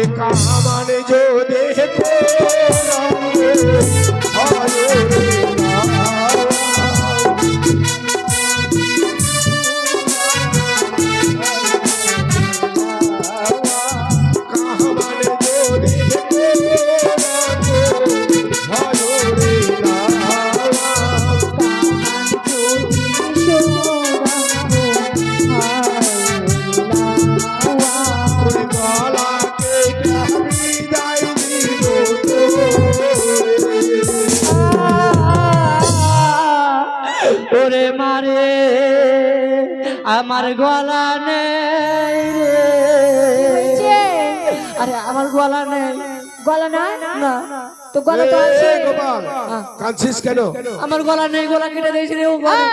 ওরে আমার গলা নেই আরে আমার গলা নেই। গলা না? না। তো গলা তো আছে। গোপাল কাঁদছিস কেন? আমার গলা নেই গলা কেটে দিয়েছে রে ও গলা।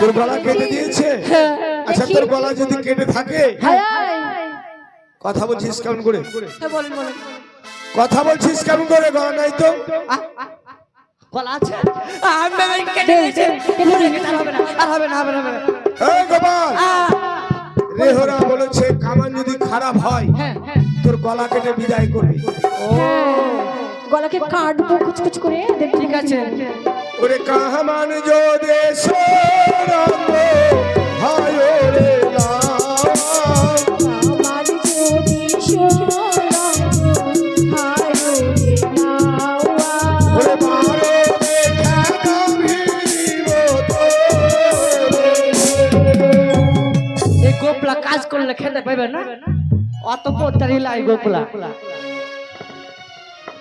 তোর গলা কেটে দিয়েছে। হ্যাঁ। আচ্ছা তোর গলা যদি কেটে থাকে? হায়, কথা বলছিস কেমন করে? হ্যাঁ, কথা বলছিস কেমন করে? গলা নাই তো? গলা আছে? আমি কেটে দিয়েছে। আর হবে না আর হবে না হবে না। গোপাল! রেহরা বলেছে কামান যদি খারাপ হয় হ্যাঁ হ্যাঁ। তোর গলা কেটে বিদায় করবি। গলাকে কাটবো কুচকুচ করে ঠিক আছে। ওরে কামান যদি সরঙ্গ কাজ করলে খেতে পাইবে না? অত পোতারি লাই গোপলা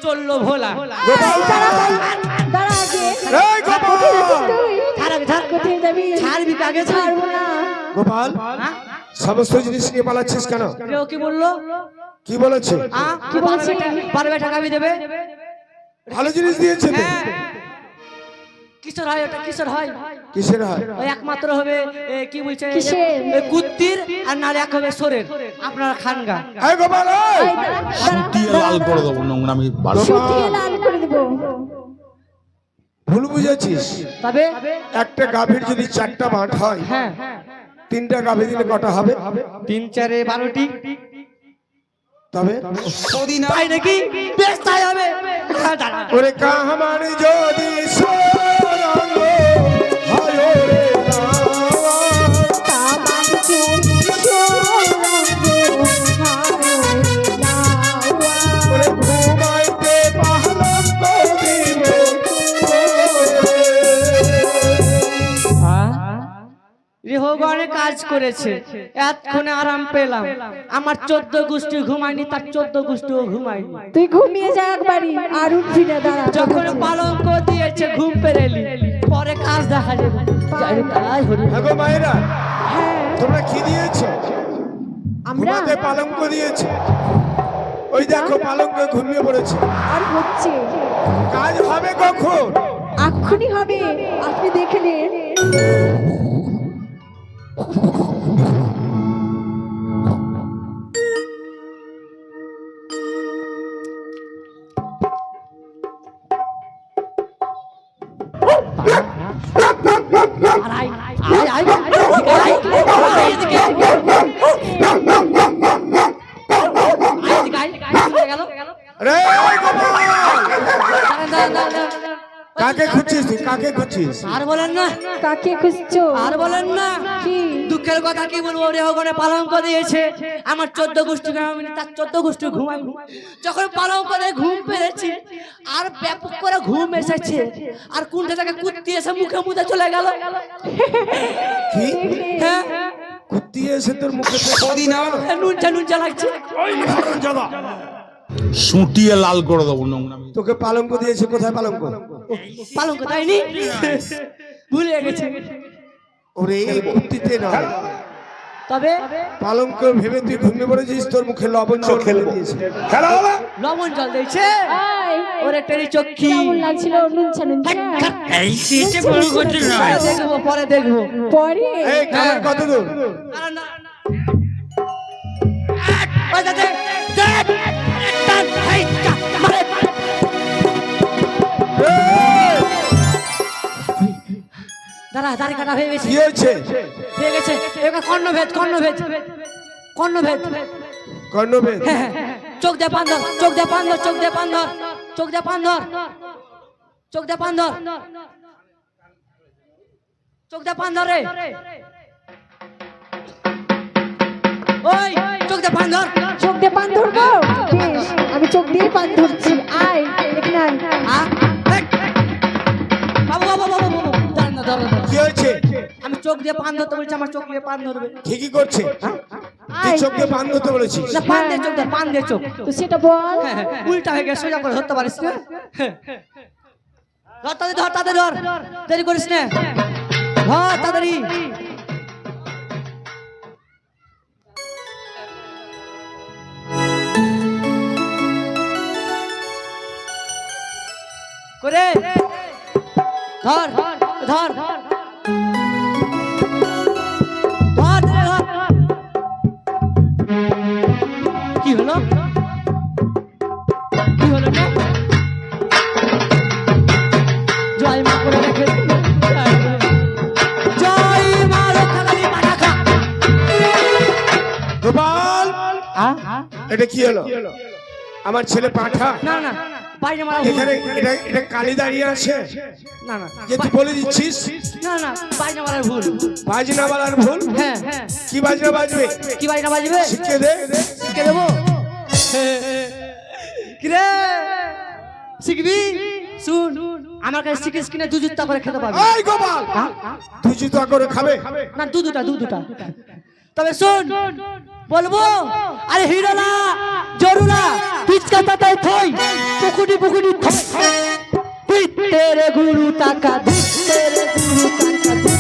চলল ভোলা? ছাড়বি কাকে ছাড় ছাড়বো না। গোপাল হ্যাঁ? সমস্ত জিনিস নিয়ে পালাচ্ছিস কেন? কেউ কি বলল? কি বলেছে? কি বলছে? বারবে টাকা আমি দেবে। ভালো জিনিস দিয়েছে তো হ্যাঁ ওটা কিশোর হয়? কিসের হয়? ওই একমাত্র হবে কি বলছে? কিসের? কুত্তির আর নালে এক হবে সোরের। আপনার খানগা এই গোপাল লাল করে দেবো বাড়ি শুটিয়ে লাল করে দেবো। ভুল বুঝেছিস? তবে? একটা গাভীর যদি চারটা বাঁট হয় হ্যাঁ। তিনটা গাভী দিলে কটা হবে? তিন চারে বারোটি। তবে? তাই নাকি? বেশ তাই হবে। হ্যাঁ। ওরে কাহামান যদি সরঙ্গ করেছে। এতক্ষণে আরাম পেলাম। আমার চোদ্দ গোষ্ঠী ঘুমায়নি তার চোদ্দ গোষ্ঠীও ঘুমায়নি। তুই ঘুমিয়ে যা একবারই আর উঠবি না দাঁড়া। যখন পালঙ্ক দিয়েছে ঘুম পেরেলি। পরে কাজ দেখা যাবে। যাই তাই হরি হ্যাঁ গো মায়েরা হ্যাঁ। তোমরা কি দিয়েছ? আমরা? ঘুমাতে পালঙ্ক দিয়েছে। ওই দেখো পালঙ্ক ঘুমিয়ে পড়েছে। আর হচ্ছে? কাজ হবে কখন? এক্ষুনি হবে। আপনি দেখলেন কাকে কাকে খুঁজছিস আর বলেন না। কাকে খুঁজছো? আর বলেন না। কি? দুঃখের কথা কি বলব? রে রেহগণে পালঙ্ক দিয়েছে। আমার চোদ্দ গোষ্ঠী তার চোদ্দ গোষ্ঠী ঘুমায়নি যখন পালঙ্ক দিয়ে ঘুম পেরেছি আর ব্যাপক করে ঘুম এসেছে আর কোনটা থেকে কুত্তি এসে মুখে মুখে চলে গেল। কি? হ্যাঁ। কুত্তি এসে তোর মুখে নুনচা নুনচা লাগছে। শুটিয়ে লাল করে দেবো নোংরামি। তোকে পালঙ্ক দিয়েছে কোথায় পালঙ্ক? পালঙ্ক তাইনি ভুলে গেছে। ওরে এই কুত্তিতে নয়। তবে পালঙ্ক ভেবে তুই ঘুমিয়ে পড়েছিস তোর মুখে লবণ জল খেলে দিয়েছে। খেলা হবে? লবণ জল দিয়েছে। ওরে টেরি চক্ষি কেমন লাগছিল? নুনছা নুনছা। এই শীতে বড় কথা নয় পরে দেখব পরে দেখব। পরে? এই কালার কত দূর দাঁড়ান, দাঁড়ান। ওই দাদা, দাঁড়া দাঁড়ি কাটা হয়ে গেছে কি হয়েছে হয়ে গেছে এবার কর্ণভেদ কর্ণভেদ। কর্ণভেদ। কর্ণভেদ। হ্যাঁ, হ্যাঁ, চোখ দিয়ে পান ধর চোখ দিয়ে পান ধর চোখ দিয়ে পান ধর চোখ দিয়ে পান ধর। চোখ দিয়ে পান ধর। চোখ দিয়ে পান ধর রে। ওই চোখ দিয়ে পান ধর। চোখ দিয়ে পান ধরবো? বেশ আমি চোখ দিয়ে পান ধরছি। আয় এখানে আয়। আ? বাবু বাবু বাবু বাবু দাঁড়ান না, দাঁড়ান না। কি হয়েছে? আমি চোখ দিয়ে পান ধরতে বলছি আমার চোখ দিয়ে পান ধরবে। ঠিকই করছে। তুই চোখকে বান্ধ হতে বলেছিস? না পান দিয়ে চোখ ধর পান দিয়ে চোখ। তো সেটা বল। হ্যাঁ, হ্যাঁ, উল্টা হয়ে গেছে সোজা করে ধরতে পারিস না। হ্যাঁ। ধর তাদের ধর তাদের ধর। দেরি করিস না। ধর তাড়াতাড়ি করে। ধর ধর ধর ধর। এটা কি হলো? আমার ছেলে পাঠা? না না বাইরে মারা এখানে এটা এটা কালি দাঁড়িয়ে আছে? না না যে তুই বলে দিচ্ছিস? না না বাইরে মারার ভুল। বাজনা বালার ভুল? হ্যাঁ হ্যাঁ। কি বাজনা বাজবে? কি বাইরে বাজবে? শিখে দে। শিখে দেবো? কিরে? শিখবি? শুন আমার কাছে শিখিস কিনে দু জুত্তা করে খেতে পারবি। এই গোপাল! তুই জুতা করে খাবে? না দু দুটা দু দুটা। তবে শোন বলব? আরে হিরোলা জরুলা পিচকা তাতাই থই পুকুডি থই। তুই তেরে গুরু দিস তেরে গুরু তাকা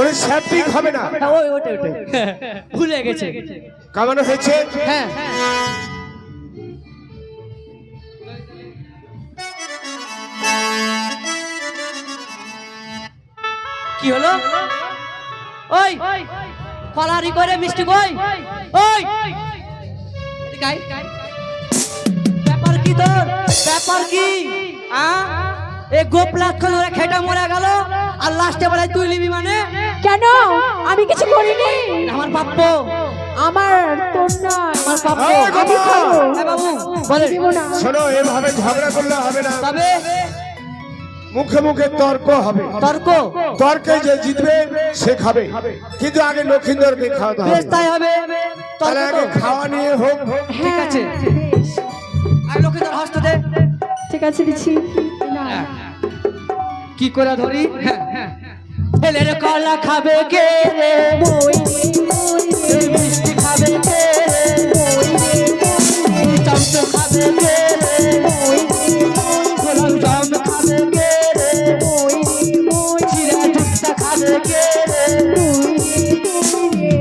ওরে হবে না। হ্যাঁ, ওই ওটাই ওটাই। ভুলে গেছে। কামানো হয়েছে? হ্যাঁ কি হলো? ওই কলারি করে মিষ্টি কই ওই। ব্যাপার কি তোর? ব্যাপার কি? আ? এ গোপ লক্ষণ ধরে খেটা মরে গেল। আর লাস্টে বেলায় তুই নিবি মানে? কেন? আমি কিছু করিনি। আমার প্রাপ্য আমার তোর না আমার প্রাপ্য আমি খাব। বাবু বলে। শোনো এভাবে ঝগড়া করলে হবে না। তবে? মুখে মুখে তর্ক হবে। তর্ক? তর্কে যে জিতবে সে খাবে। কিন্তু আগে লক্ষিন্দরকে খাওয়াতে হবে। তাই হবে। তাহলে আগে খাওয়া নিয়ে হোক। ঠিক আছে। বেশ আর লোকে তোর হস্ত দে। ঠিক আছে দিচ্ছি। না কি করে ধরি? ছেলের কলা খাবে কে রে? মই মিষ্টি খাবে কে রে? মই খাবে কে রে? মই রে মই গোলাপ জাম খাবে কে রে? মই চিরা জুত্তা খাবে কে রে? তুই রে তুই রে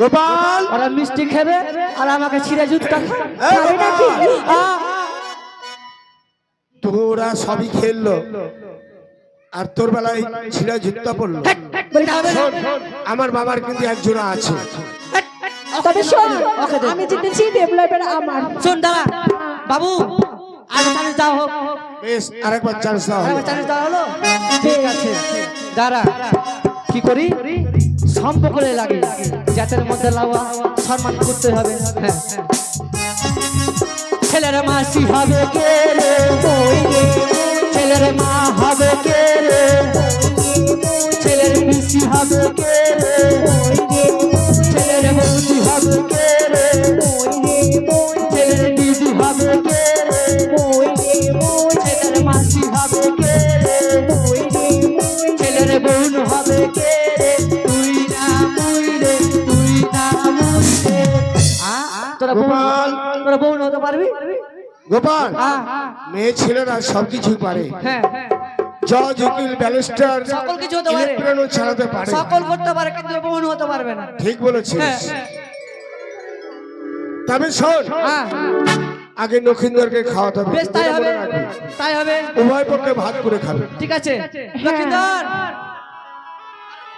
গোপাল! ওরা মিষ্টি খাবে আর আমাকে ছিঁড়ে জুত্তা খাবে তোরা সবই খেললো। আর তোর বেলায় ছিঁড়া জুতা পড়ল আমার বাবার কিন্তু একজোড়া আছে। তবে শোন আমি জিতেছি আমার। শোন দাঁড়া বাবু আর চান্স দাও। হোক বেশ আরেকবার চান্স দাও। আরেকবার চান্স দেওয়া হলো? ঠিক আছে দাঁড়া। কি করি? সম্পর্ক লাগে। জাতের মধ্যে লাওয়া সম্মান করতে হবে। হ্যাঁ। ছেলের মাসি হবে কে রে? ছেলের মা হবে কে রে? ছেলের পিসি হবে কে রে? ছেলের বৌদি হবে কে গোপাল হ্যাঁ। মেয়ে ছেলেরা সবকিছু পারে। হ্যাঁ জজ উকিল ব্যারিস্টার সকল কিছু হতে পারে। ইলেকট্রনও চালাতে পারে। সকল করতে পারে কিন্তু বোন হতে পারবে না। ঠিক বলেছিস। হ্যাঁ তবে শোন হ্যাঁ আগে নখিন্দরকে খাওয়াতে হবে। বেশ তাই হবে। তাই হবে। উভয় পক্ষে ভাগ করে খাবে। ঠিক আছে। লক্ষিন্দর